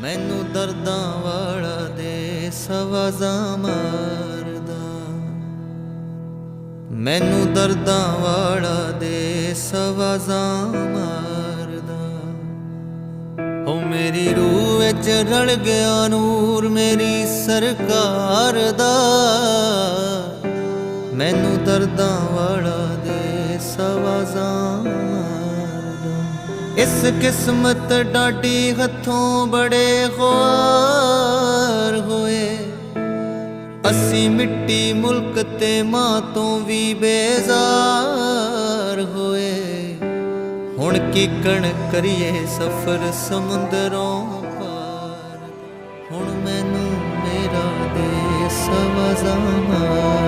ਮੈਨੂੰ ਦਰਦਾਂ ਵਾਲਾ ਦੇ ਸਵਾਜ਼ਾਂ ਮਾਰਦਾ। ਮੈਨੂੰ ਦਰਦਾਂ ਵਾਲਾ ਦੇ ਸਵਾਜ਼ਾਂ ਮਾਰਦਾ। ਓ ਮੇਰੀ ਰੂਹ ਵਿੱਚ ਰਲ ਗਿਆ ਨੂਰ ਮੇਰੀ ਸਰਕਾਰ ਦਾ। ਮੈਨੂੰ ਦਰਦਾਂ ਵਾਲਾ ਦੇ ਸਵਾਜ਼ਾਂ ਇਸ ਕਿਸਮਤ ਡਾਡੀ ਹੱਥੋਂ ਬੜੇ ਖੁਆਰ ਹੋਏ। ਅਸੀਂ ਮਿੱਟੀ ਮੁਲਕ ਤੇ ਮਾਂ ਤੋਂ ਵੀ ਬੇਜ਼ਾਰ ਹੋਏ। ਹੁਣ ਕੀ ਕਣ ਕਰੀਏ ਸਫਰ ਸਮੁੰਦਰੋਂ ਪਾਰ। ਹੁਣ ਮੈਨੂੰ ਮੇਰਾ ਦੇਸ ਵਜ਼ਾਨਾ